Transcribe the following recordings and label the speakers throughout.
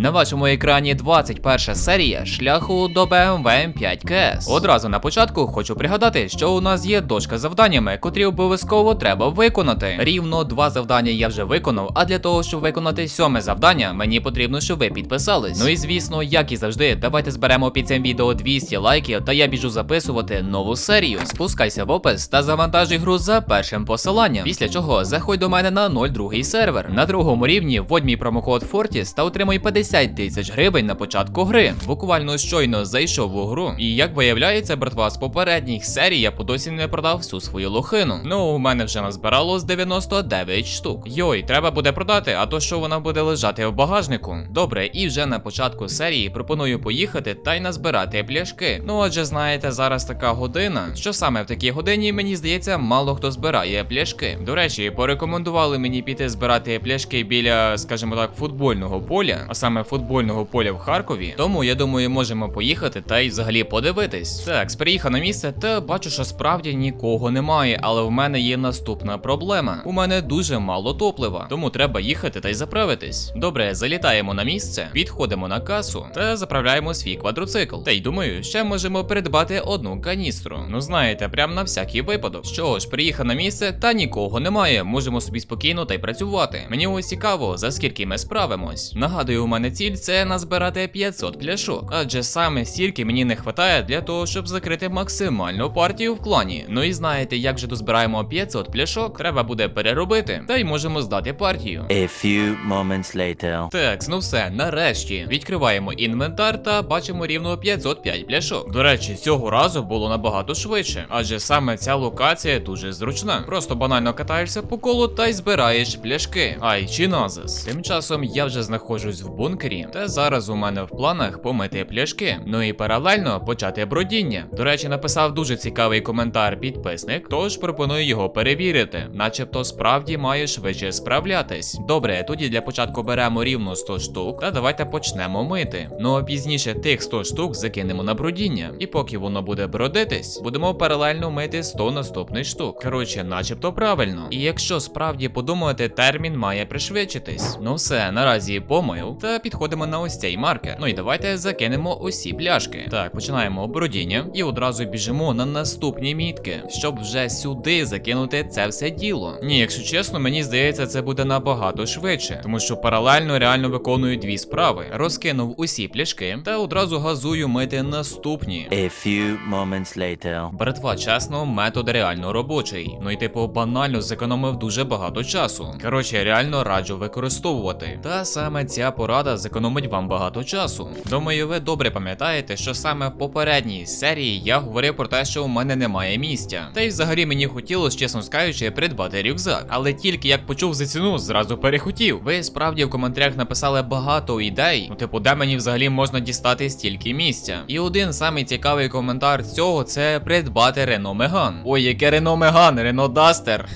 Speaker 1: На вашому екрані 21 серія шляху до BMW M5 KS. Одразу на початку хочу пригадати, що у нас є дошка завданнями, котрі обов'язково треба виконати. Рівно два завдання я вже виконав, а для того, щоб виконати сьоме завдання, мені потрібно, щоб ви підписались. Ну і звісно, як і завжди, давайте зберемо під цим відео 200 лайків, та я біжу записувати нову серію. Спускайся в опис та завантажуй гру за першим посиланням. Після чого заходь до мене на 02 сервер. На другому рівні вводь мій промокод Fortis та отримуй 50 тисяч гривень на початку гри. Буквально щойно зайшов у гру. І як виявляється, братва, з попередніх серій я по досі не продав всю свою лохину. Ну, у мене вже назбиралось 99 штук. Йой, треба буде продати, а то що вона буде лежати в багажнику. Добре, і вже на початку серії пропоную поїхати та й назбирати пляшки. Ну адже знаєте, зараз така година, що саме в такій годині, мені здається, мало хто збирає пляшки. До речі, порекомендували мені піти збирати пляшки біля, скажімо так, футбольного поля, а саме футбольного поля в Харкові. Тому я думаю, можемо поїхати та й взагалі подивитись. Так, приїхав на місце та бачу, що справді нікого немає, але в мене є наступна проблема. У мене дуже мало топлива, тому треба їхати та й заправитись. Добре, залітаємо на місце, підходимо на касу та заправляємо свій квадроцикл. Та й думаю, ще можемо придбати одну каністру. Ну знаєте, прям на всякий випадок. Що ж, приїхав на місце та нікого немає. Можемо собі спокійно та й працювати. Мені ось цікаво, за скільки ми справимось. Нагадую, у мене ціль це назбирати 500 пляшок, адже саме стільки мені не вистачає для того, щоб закрити максимальну партію в клані. Ну і знаєте, як же дозбираємо 500 пляшок, треба буде переробити, та й можемо здати партію.
Speaker 2: A few moments later.
Speaker 1: Так, ну все, нарешті відкриваємо інвентар та бачимо рівно 505 пляшок. До речі, цього разу було набагато швидше, адже саме ця локація дуже зручна. Просто банально катаєшся по колу та й збираєш пляшки. Ай, чи назис. Тим часом я вже знаходжусь в бункері, та зараз у мене в планах помити пляшки. Ну і паралельно почати бродіння. До речі, написав дуже цікавий коментар підписник, тож пропоную його перевірити, начебто справді має швидше справлятись. Добре, тоді для початку беремо рівно 100 штук, та давайте почнемо мити. Ну а пізніше тих 100 штук закинемо на бродіння. І поки воно буде бродитись, будемо паралельно мити 100 наступних штук. Коротше, начебто правильно. І якщо справді подумати, термін має пришвидшитись. Ну все, наразі помив, та підходимо на ось цей маркер. Ну і давайте закинемо усі пляшки. Так, починаємо бродіння і одразу біжимо на наступні мітки, щоб вже сюди закинути це все діло. Ні, якщо чесно, мені здається, це буде набагато швидше, тому що паралельно реально виконую дві справи. Розкинув усі пляшки та одразу газую мити наступні.
Speaker 2: A few moments later.
Speaker 1: Братва, чесно, метод реально робочий. Ну і типу банально зекономив дуже багато часу. Коротше, реально раджу використовувати. Та саме ця порада зекономить вам багато часу. Думаю, ви добре пам'ятаєте, що саме в попередній серії я говорив про те, що у мене немає місця. Та й взагалі мені хотілося, чесно скажучи, придбати рюкзак. Але тільки як почув за ціну, зразу перехотів. Ви справді в коментарях написали багато ідей. Ну, типу, де мені взагалі можна дістати стільки місця. І один самий цікавий коментар цього це придбати Рено Меган. Ой, яке Рено Меган, Рено Дастер.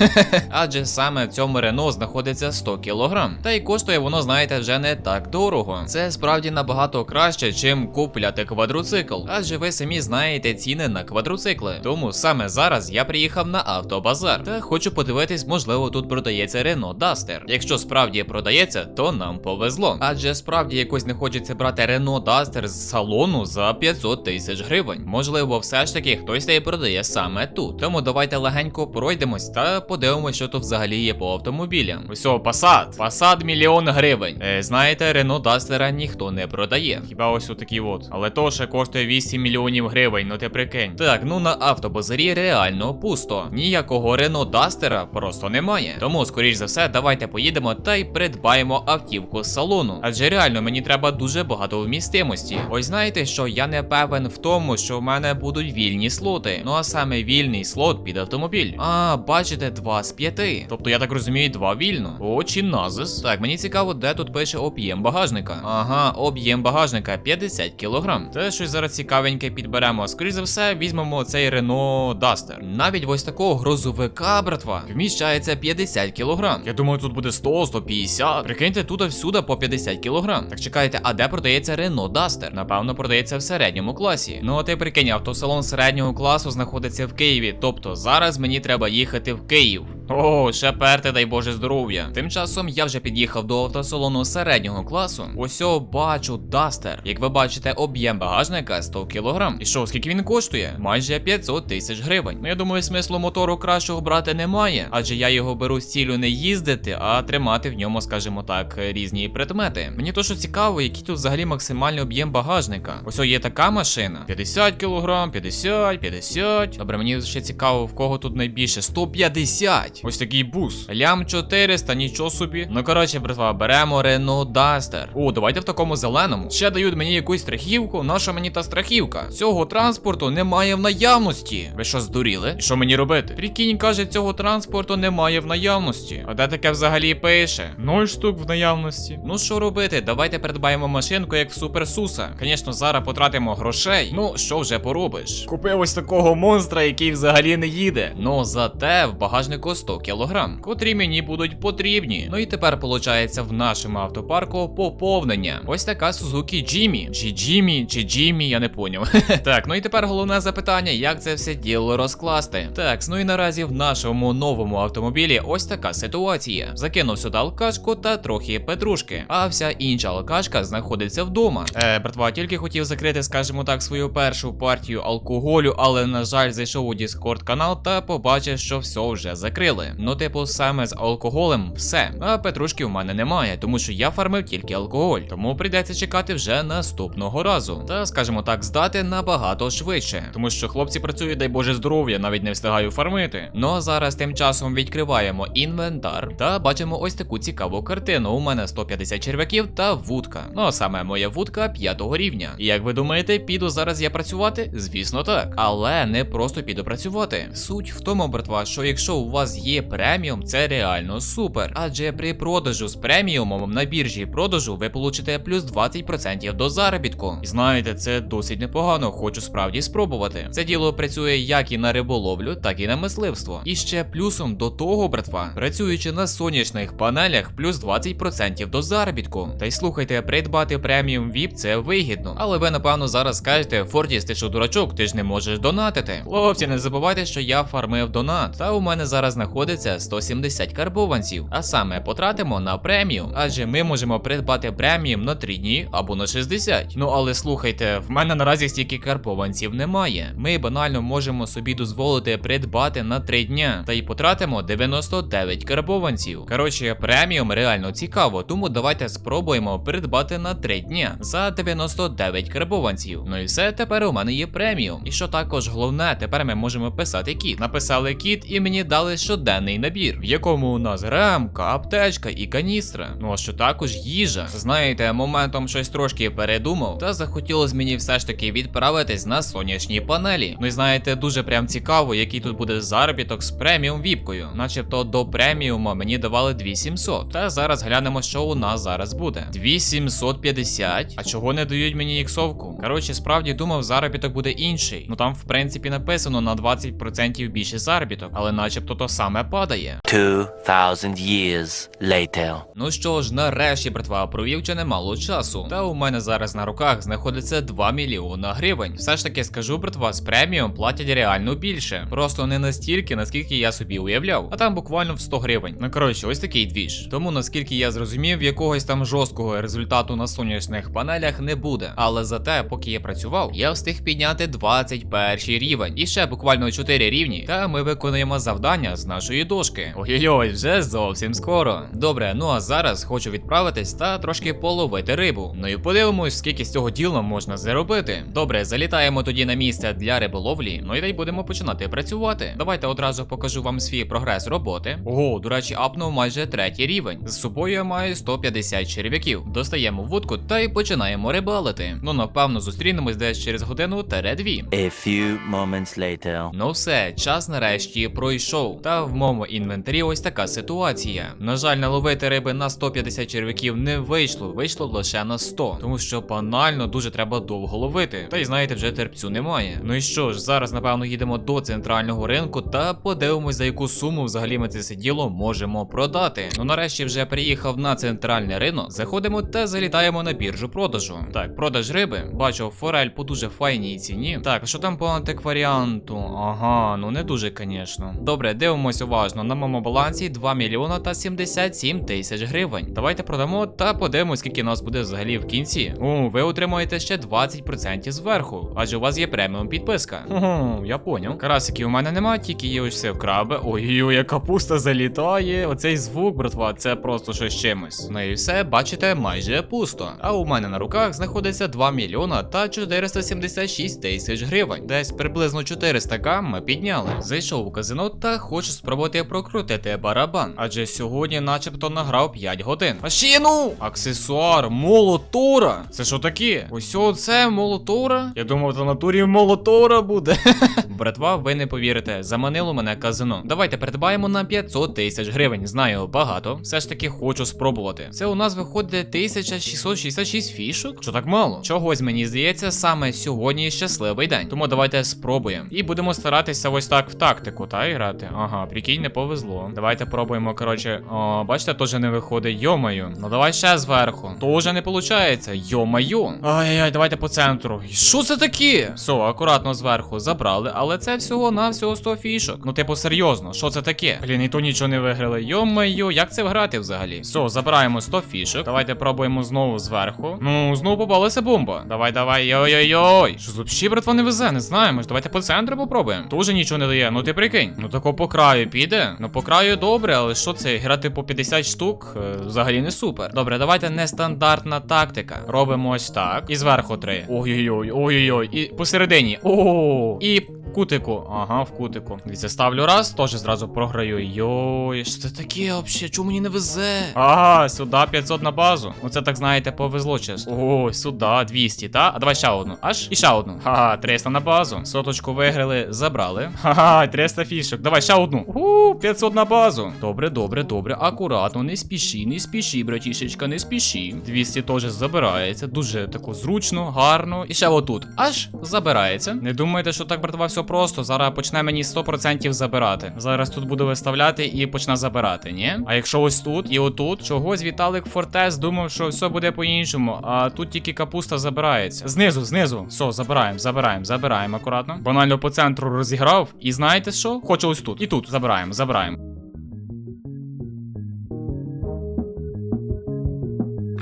Speaker 1: Адже саме в цьому Рено знаходиться 100 кг. Та й коштує воно, знаєте, вже не так дорого. Це справді набагато краще, чим купляти квадроцикл. Адже ви самі знаєте ціни на квадроцикли. Тому саме зараз я приїхав на автобазар та хочу подивитись, можливо, тут продається Renault Duster. Якщо справді продається, то нам повезло. Адже справді якось не хочеться брати Renault Duster з салону за 500 тисяч гривень. Можливо, все ж таки хтось й продає саме тут. Тому давайте легенько пройдемось та подивимось, що тут взагалі є по автомобілям. Ось о, Passat. Passat мільйон гривень. Е, знаєте, Renault Duster ніхто не продає. Хіба ось отакий от. Але то ще коштує 8 мільйонів гривень, ну ти прикинь. Так, ну на автобазарі реально пусто. Ніякого Renault Duster просто немає. Тому, скоріш за все, давайте поїдемо та й придбаємо автівку з салону. Адже реально мені треба дуже багато вмістимості. Ось знаєте, що я не певен в тому, що в мене будуть вільні слоти. Ну а саме вільний слот під автомобіль. А, бачите, два з п'яти. Тобто я так розумію, два вільно. О, чи назис. Так, мені цікаво, де тут пише об'єм багажника. Ага, об'єм багажника 50 кг. Те щось зараз цікавеньке підберемо. Скоріше за все, візьмемо цей Renault Duster. Навіть ось такого грозовика, братва, вміщається 50 кг. Я думаю, тут буде 100, 150. Прикиньте, тут всюди по 50 кг. Так чекайте, а де продається Renault Duster? Напевно, продається в середньому класі. Ну, а ти прикинь, автосалон середнього класу знаходиться в Києві. Тобто зараз мені треба їхати в Київ. О, ще перте, дай Боже здоров'я. Тим часом я вже під'їхав до автосалону середнього класу. Ось бачу Дастер. Як ви бачите, об'єм багажника 100 кг. І що, скільки він коштує? Майже 500 тисяч гривень. Ну я думаю, смислу мотору кращого брати немає, адже я його беру з цілю не їздити, а тримати в ньому, скажімо так, різні предмети. Мені то що цікаво, який тут взагалі максимальний об'єм багажника. Ось є така машина: 50 кг, 50, 50. Добре, мені ще цікаво, в кого тут найбільше 150. Ось такий бус. Лям 400, нічого собі. Ну коротше, братва, беремо Renault Duster. О, давайте в такому зеленому. Ще дають мені якусь страхівку. Наша мені та страхівка? Цього транспорту немає в наявності. Ви що здуріли? І що мені робити? Прикинь, каже, цього транспорту немає в наявності. А де таке взагалі пише? Нуль штук в наявності. Ну що робити? Давайте придбаємо машинку, як в Суперсуса. Звісно, зараз потратимо грошей. Ну, що вже поробиш? Купив ось такого монстра, який взагалі не їде. Ну, зате в багажнику 100 кг, котрі мені будуть потрібні. Ну і тепер виходить в нашому автопарку поповнення. Ось така Suzuki Jimmy. Чи Jimmy, чи Jimmy, я не поняв. так, ну і тепер головне запитання, як це все діло розкласти. Так, ну і наразі в нашому новому автомобілі ось така ситуація. Закинув сюди алкашку та трохи петрушки, а вся інша алкашка знаходиться вдома. Е, братва, тільки хотів закрити, скажімо так, свою першу партію алкоголю, але на жаль, зайшов у Discord канал та побачив, що все вже закрили. Ну, типу, саме з алкоголем все. А петрушки в мене немає, тому що я фармив тільки алкоголь. Тому прийдеться чекати вже наступного разу. Та, скажімо так, здати набагато швидше. Тому що хлопці працюють, дай Боже здоров'я, навіть не встигаю фармити. Ну а зараз тим часом відкриваємо інвентар та бачимо ось таку цікаву картину. У мене 150 черв'яків та вудка. Ну а саме моя вудка п'ятого рівня. І як ви думаєте, піду зараз я працювати? Звісно, так. Але не просто піду працювати. Суть в тому, братва, що якщо у вас є преміум, це реально супер. Адже при продажу з преміумом на біржі продажу ви получите плюс 20% до заробітку. Знаєте, це досить непогано, хочу справді спробувати. Це діло працює як і на риболовлю, так і на мисливство. І ще плюсом до того, братва, працюючи на сонячних панелях, плюс 20% до заробітку. Та й слухайте, придбати преміум VIP це вигідно. Але ви напевно зараз скажете, Фортіс, ти що дурачок, ти ж не можеш донатити. Хлопці, не забувайте, що я фармив донат. Та у мене зараз знаходиться 170 карбованців. А саме потратимо на преміум. Адже ми можемо придбати преміум на 3 дні або на 60. Ну але слухайте, в мене наразі стільки карбованців немає. Ми банально можемо собі дозволити придбати на 3 дня. Та й потратимо 99 карбованців. Коротше, преміум реально цікаво, тому давайте спробуємо придбати на 3 дня за 99 карбованців. Ну і все, тепер у мене є преміум. І що також головне, тепер ми можемо писати кіт. Написали кіт і мені дали щоденний набір, в якому у нас ремка, аптечка і каністра. Ну а що також їжа. Знаєте, моментом щось трошки передумав, та захотілося мені все ж таки відправитись на сонячні панелі. Ну і знаєте, дуже прям цікаво, який тут буде заробіток з преміум віпкою. Начебто до преміума мені давали 2700. Та зараз глянемо, що у нас зараз буде. 2750. А чого не дають мені іксовку? Коротше, справді думав, заробіток буде інший. Ну там, в принципі, написано на 20% більше заробіток, але начебто то саме падає.
Speaker 2: 2000 years later.
Speaker 1: Ну що ж, нарешті, братва, провів чи немало часу. Та у мене зараз на руках знаходиться 2 мільйона гривень. Все ж таки скажу, братва, з преміум платять реально більше. Просто не настільки, наскільки я собі уявляв, а там буквально в 100 гривень. Ну коротше, ось такий двіж. Тому наскільки я зрозумів, якогось там жорсткого результату на сонячних панелях не буде. Але зате, поки я працював, я встиг підняти 21 рівень. І ще буквально 4 рівні. Та ми виконуємо завдання з нашої дошки. Ой-ой-ой, вже зовсім скоро. Добре, ну а зараз хочу відправитись та трошки половити рибу. Ну і подивимось, скільки з цього діла можна заробити. Добре, залітаємо тоді на місце для риболовлі. Ну і дай будемо починати працювати. Давайте одразу покажу вам свій прогрес роботи. Ого, до речі, апнув майже третій рівень. З собою я маю 150 черв'яків. Достаємо вудку та й починаємо рибалити. Ну напевно зустрінемось десь через годину тере дві.
Speaker 2: A few moments later.
Speaker 1: Ну все, час нарешті пройшов. Та в моєму інвентарі ось така ситуація. На жаль, наловити риби на 150 черв'яків не вийшло, вийшло лише на 100. Тому що банально дуже треба довго ловити. Та й знаєте, вже терпцю немає. Ну і що ж, зараз напевно їдемо до центрального ринку та подивимось, за яку суму взагалі ми це все діло можемо продати. Ну нарешті вже приїхав на центральний ринок. Заходимо та залітаємо на біржу продажу. Так, продаж риби. Бачу, форель по дуже файній ціні. Так, що там по антикваріанту? Ага, ну не дуже, звісно. Добре, дивимось подивимось уважно. На моєму балансі 2 мільйона та 77 тисяч гривень. Давайте продамо та подивимось, скільки нас буде взагалі в кінці. О, ви отримуєте ще 20% зверху, адже у вас є преміум підписка. Ого, я поняв. Карасиків у мене немає, тільки є ось це в краби. Ой-ой, як капуста залітає. Оцей звук, братва, це просто щось чимось. Ну і все, бачите, майже пусто. А у мене на руках знаходиться 2 мільйона та 476 тисяч гривень. Десь приблизно 400к ми підняли. Зайшов у казино та хочу спробувати прокрутити барабан. Адже сьогодні, начебто, награв 5 годин. А ще ну! Аксесуар, молотора. Це що таке? Ось оце молотора? Я думав, на натурі молотора буде. Братва, ви не повірите, заманило мене казино. Давайте придбаємо на 500 тисяч гривень. Знаю, багато. Все ж таки хочу спробувати. Це у нас виходить 1666 фішок. Що так мало? Чогось мені здається, саме сьогодні щасливий день. Тому давайте спробуємо. І будемо старатися ось так в тактику, та грати. Ага, прикинь, не повезло. Давайте пробуємо. Коротше, о, бачите, теж не виходить. Йомаю. Ну давай ще зверху. Тоже не виходить. Йомаю. Ай-яй, давайте по центру. Що це таке? Все, акуратно зверху забрали, але це всього на всього 100 фішок. Ну, типу, серйозно, що це таке? Блін, і то нічого не виграли. Йо-майо, як це вграти взагалі? Все, забираємо 100 фішок. Давайте пробуємо знову зверху. Ну, знову попалася бомба. Давай, давай, йой-йой-йой. Що взагалі, братва, не везе, не знаємо. Давайте по центру попробуємо. Тоже нічого не дає. Ну ти прикинь. Ну тако по краю піде. Ну по краю добре, але що це? Грати по 50 штук е, взагалі не супер. Добре, давайте нестандартна тактика. Робимо ось так. І зверху три. Ой-ой-ой, ой-ой-ой. І посередині. О, і кутику. Ага, в кутику. Дивіться, ставлю раз, теж зразу програю. Йой, що це таке взагалі? Чому мені не везе? Ага, сюди 500 на базу. Оце так знаєте, повезло чесно. О, сюди 200, та? А давай ще одну. Аж і ще одну. Ха-ха, 300 на базу. Соточку виграли, забрали. Ха-ха, 300 фішок. Давай ще одну. Woo! У, 500 на базу. Добре, добре, добре. Акуратно, не спіші, не спіші, братішечка, не спіші. 200 теж забирається. Дуже тако зручно, гарно. І ще отут. Аж забирається. Не думайте, що так, братва, все просто. Зараз почне мені 100% забирати. Зараз тут буду виставляти і почне забирати, ні? А якщо ось тут і отут, чогось Віталик Фортес думав, що все буде по-іншому, а тут тільки капуста забирається. Знизу, знизу. Все, забираємо, забираємо, забираємо акуратно. Банально по центру розіграв. І знаєте що? Хочу ось тут. І тут забираємо, забираємо.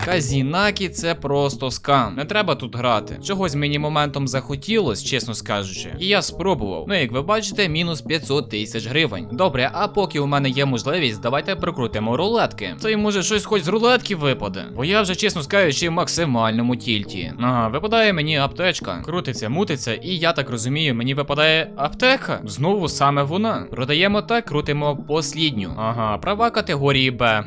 Speaker 1: Казінакі це просто скам. Не треба тут грати. Чогось мені моментом захотілось, чесно скажучи. І я спробував. Ну, як ви бачите, мінус 500 тисяч гривень. Добре, а поки у мене є можливість, давайте прикрутимо рулетки. То й може щось хоч з рулетки випаде. Бо я вже, чесно скажучи, в максимальному тільті. Ага, випадає мені аптечка. Крутиться, мутиться, і я так розумію, мені випадає аптека. Знову саме вона. Продаємо так, крутимо послідню. Ага, права категорії Б.